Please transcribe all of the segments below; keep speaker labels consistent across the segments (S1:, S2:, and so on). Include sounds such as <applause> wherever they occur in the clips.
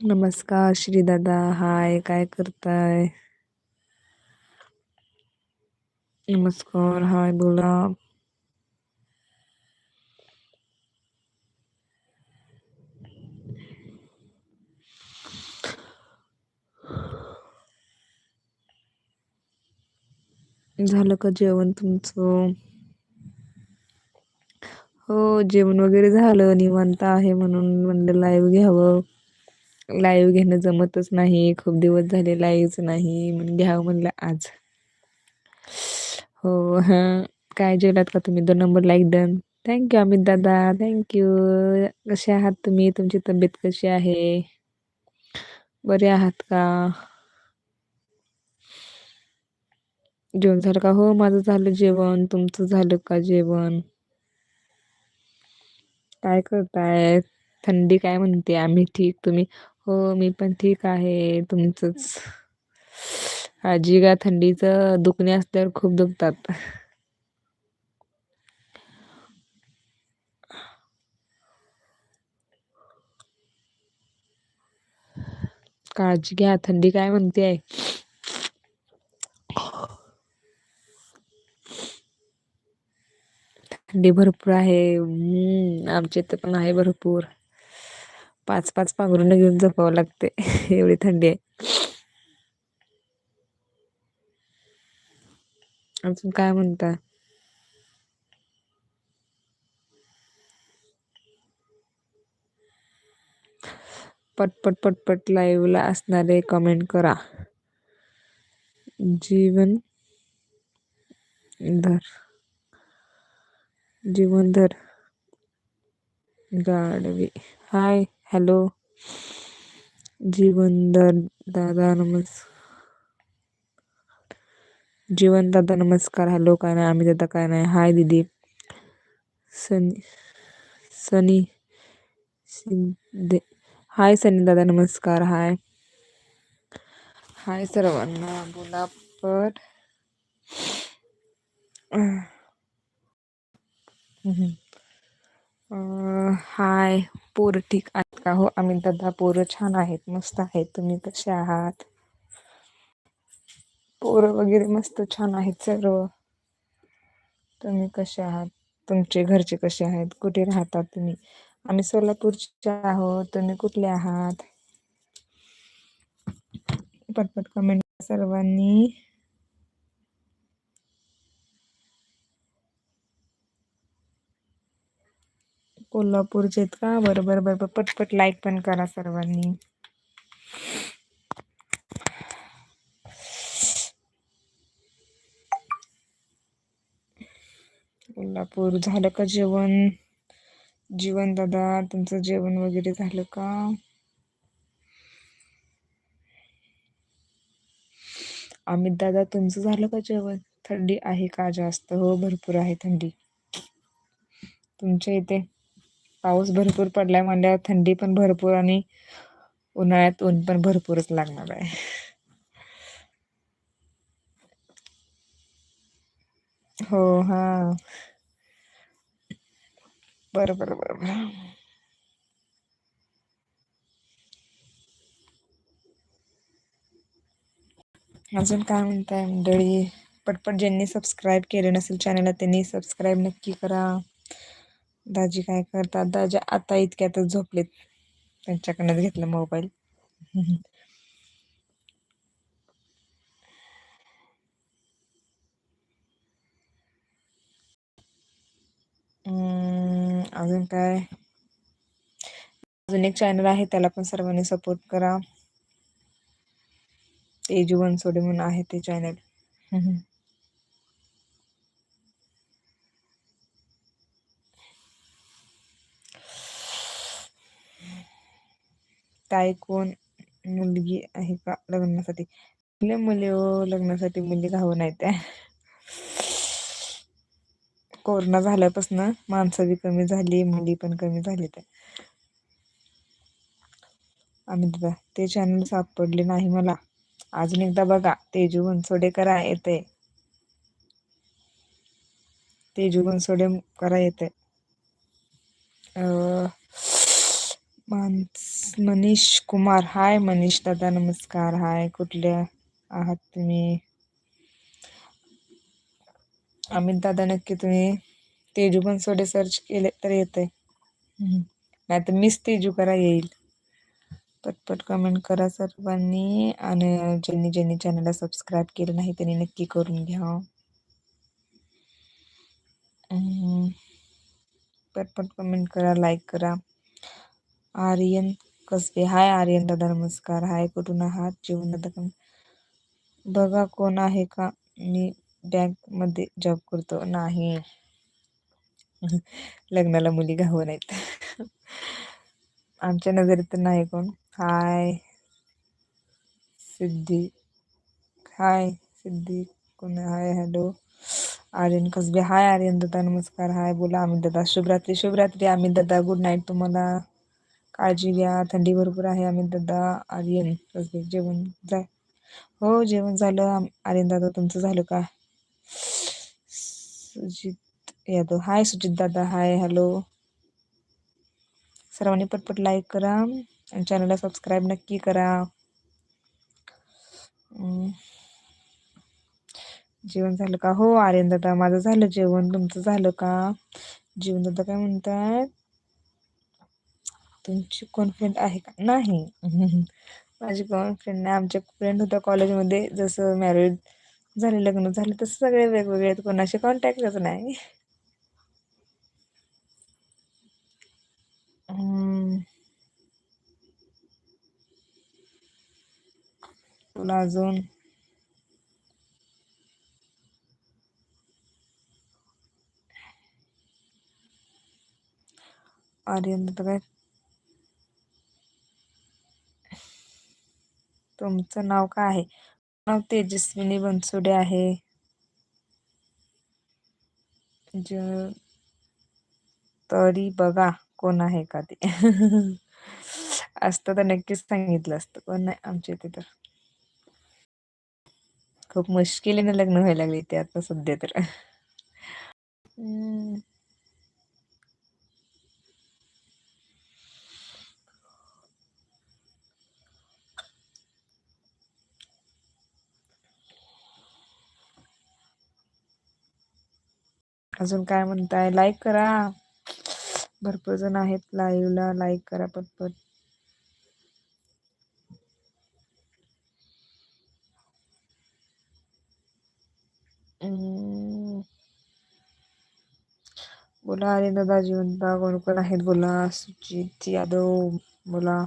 S1: नमस्कार श्रीदादा हाय काय करताय? नमस्कार. हाय बोला. झालं का जेवण तुमचं? हो जेवण वगैरे झालं. निवांत आहे म्हणून म्हणलं लाईव्ह घ्यावं. लाईव्ह घेणं जमतच नाही खूप दिवस झाले लाईव्हच नाही म्हणून घ्यावं म्हणलं आज. हो हा. काय जेवलात का तुम्ही? दोन number like done thank you Amit दादा. थँक्यू कसे आहात तुम्ही? तुमची तब्येत कशी आहे? बरे आहात का? जेवण झालं का? हो माझं झालं जेवण. तुमचं झालं का जेवण? काय करताय? थंडी काय म्हणते? आम्ही ठीक. तुम्ही हो मी पण ठीक आहे. तुमचंच. आजी का थंडीचं दुखणे असल्यावर खूप दुखतात. काळजी घ्या थंडी काय म्हणते आहे थंडी भरपूर आहे. आमच्या इथं पण आहे भरपूर. पाच पाच पांघरुन घेऊन जपावं लागते. एवढी थंडी आहे. अजून काय म्हणता? पटपट पटपट लाईव्हला असणारे कमेंट करा. जीवन धर. जीवनधर गाडवी. Hi hello. जीवनदर दादा नमस्कार जीवन दादा नमस्कार. हॅलो काय नाही. आम्ही दादा काय नाही. हाय दिदी. सनी सनी शिंदे हाय सनी दादा नमस्कार. हाय. हाय सर्वांना. बोला पर हाय पोर ठीक आहे. का हो आम्ही दादा पोरं छान आहेत मस्त आहेत. तुम्ही कसे आहात? पोरं वगैरे मस्त छान आहेत सर्व. तुम्ही कसे आहात? तुमचे घरचे कसे आहेत? कुठे राहतात तुम्ही? आम्ही सोलापूरचे आहोत. तुम्ही कुठले आहात? पटपट कमेंट सर्वांनी. कोल्हापूरचे आहेत का? बरं बरं बरं पटपट लाईक पण करा सर्वांनी. कोल्हापूर झालं का जेवण? जीवन दादा तुमचं जेवण वगैरे झालं का? अमित दादा तुमचं झालं का जेवण? थंडी आहे का जास्त? हो भरपूर आहे थंडी. तुमच्या इथे? पाऊस भरपूर पडलाय म्हणल्यावर थंडी पण भरपूर आणि उन्हाळ्यात ऊन पण भरपूरच लागणार आहे. हो हा. बर बर बर अजून काय म्हणताय मंडळी? पटपट ज्यांनी सबस्क्राईब केले नसेल चॅनलला त्यांनी सबस्क्राईब नक्की करा. दाजी काय करतात? दाजी आता इतक्यातच झोपलेत. त्यांच्याकडनंच घेतलं मोबाईल. अजून काय? अजून एक चॅनल आहे त्याला पण सर्वांनी सपोर्ट करा. तेजू बनसोडे म्हणून आहे ते चॅनल काय कोण मुलगी आहे का लग्नासाठी? मुले हो, लग्नासाठी मुली हवं नाही त्या कोरोना झाल्यापासून माणसं बी कमी झाली मुली पण कमी झाली त्या आम्ही दादा ते चॅनल सापडले नाही मला. अजून एकदा बघा तेजू बनसोडे करा येते. तेजू बनसोडे करा येते. अं मनीष कुमार. हाय मनीष दादा नमस्कार. हाय कुठल्या आहात तुम्ही? अमित दादा नक्की तुम्ही तेजू बनसोडे सर्च केले तर येतय. नाही तर मिस तेजू करा येईल. पटपट कमेंट करा सर्वांनी आणि ज्यांनी ज्यांनी चॅनलला सबस्क्राईब केलं नाही त्यांनी नक्की करून घ्या. पटपट कमेंट करा लाईक करा. आर्यन कसबे. हाय आर्यन दादा नमस्कार. हाय कुठून आहात? जेवण दादा बघा कोण आहे का? मी बँकमध्ये जॉब करतो. नाही. <laughs> लग्नाला मुली घावं नाहीत <laughs> आमच्या नजरेत तर नाही कोण. हाय. सिद्धी हाय सिद्धी कोण hi hello. Aryan Kasbe. Hi Aryan दादा नमस्कार. हाय बोला अमित दादा. शुभरात्री शुभरात्री अमित दादा. गुड नाईट तुम्हाला. काळजी घ्या थंडी भरपूर आहे अमित दादा आर्यन कसबे जेवण जा हो जेवण झालं आर्यन दादा तुमचं झालं का? सुजित यादव हाय सुजित दादा हाय हॅलो. सर्वांनी पटपट लाईक करा आणि चॅनलला सबस्क्राईब नक्की करा. जेवण झालं का? हो आर्यन दादा माझं झालं जेवण तुमचं झालं का? जेवण दादा काय म्हणतात? तुमची कोण फ्रेंड आहे का? नाही. <laughs> माझी कोण फ्रेंड नाही. आमच्या फ्रेंड होत्या कॉलेजमध्ये जसं मॅरिड झाले लग्न झाले तसं सगळे वेगवेगळे आहेत. कोणाशी कॉन्टॅक्टच नाही. तुला अजून? आर्यन काय? तुमचं नाव काय आहे? नाव तेजस्विनी बनसुडे आहे. ज तरी बघा कोण आहे का ते. असतं तर नक्कीच सांगितलं असतं पण नाही आमच्या इथे तर. खूप मुश्किलीने लग्न व्हायला लागले ते आता सध्या तर. अजून काय म्हणताय? लाईक करा. भरपूर जण आहेत लाईव्हला लाईक करा पटपट. बोला अरे दादा जिवंता कोण कोण आहेत. बोला सुजित यादव बोला.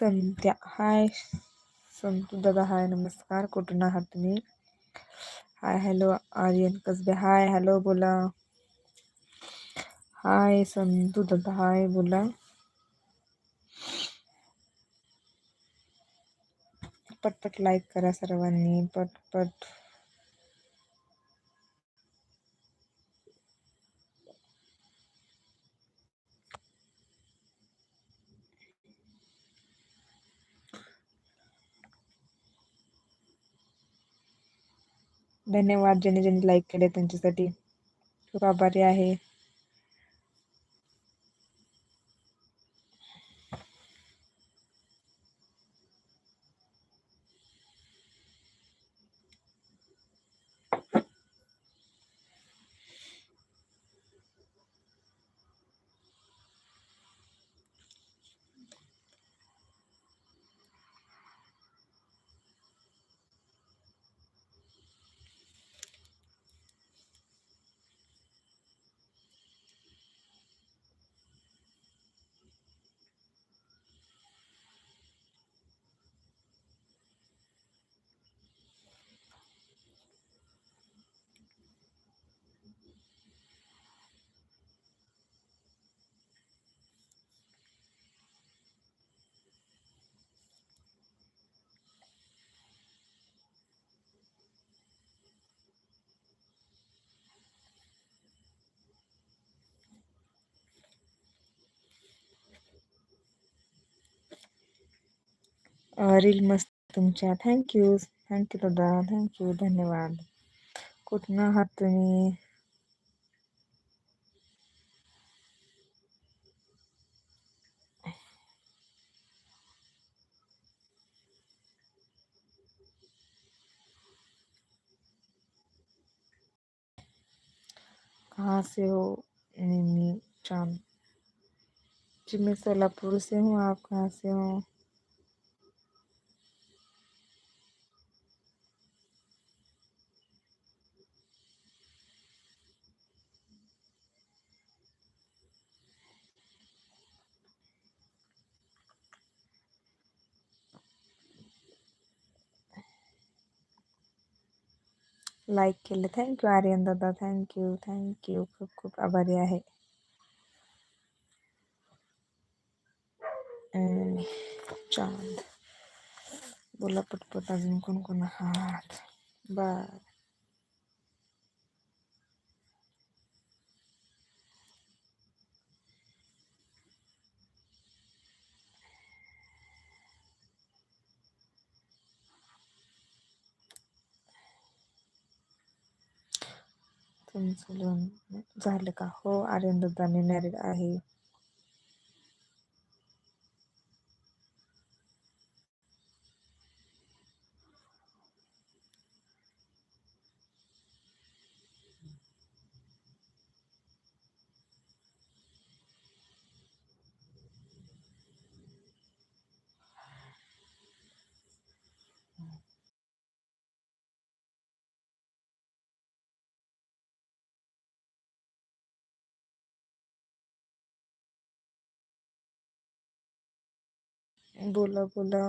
S1: संध्या हाय संतू दादा हाय नमस्कार कुठून आहात तुम्ही hi hello Aryan Kasbe hi hello बोला हाय संतू दादा हाय बोला पटपट लाइक करा सर्वानी. पटपट धन्यवाद. ज्यांनी ज्यांनी लाईक केले त्यांच्यासाठी खूप आभारी आहे. रील मस्त तुमच्या. थँक्यू थँक्यू दादा. थँक्यू धन्यवाद. कुठन आहात तुम्ही? कहाँ से हो? निमी चांद। जी मैं सोलापुर से हूँ आप कहाँ से हो? लाईक केलं थँक्यू आर्यन दादा। थँक्यू थँक्यू खूप खूप आभारी आहे। चांद। बोला पटपट अजून कोण कोण आहात? बर। तुमचं लोन झालं का? हो आर्यन दादा मी मॅरिड आहे. बोला बोला.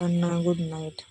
S1: Good night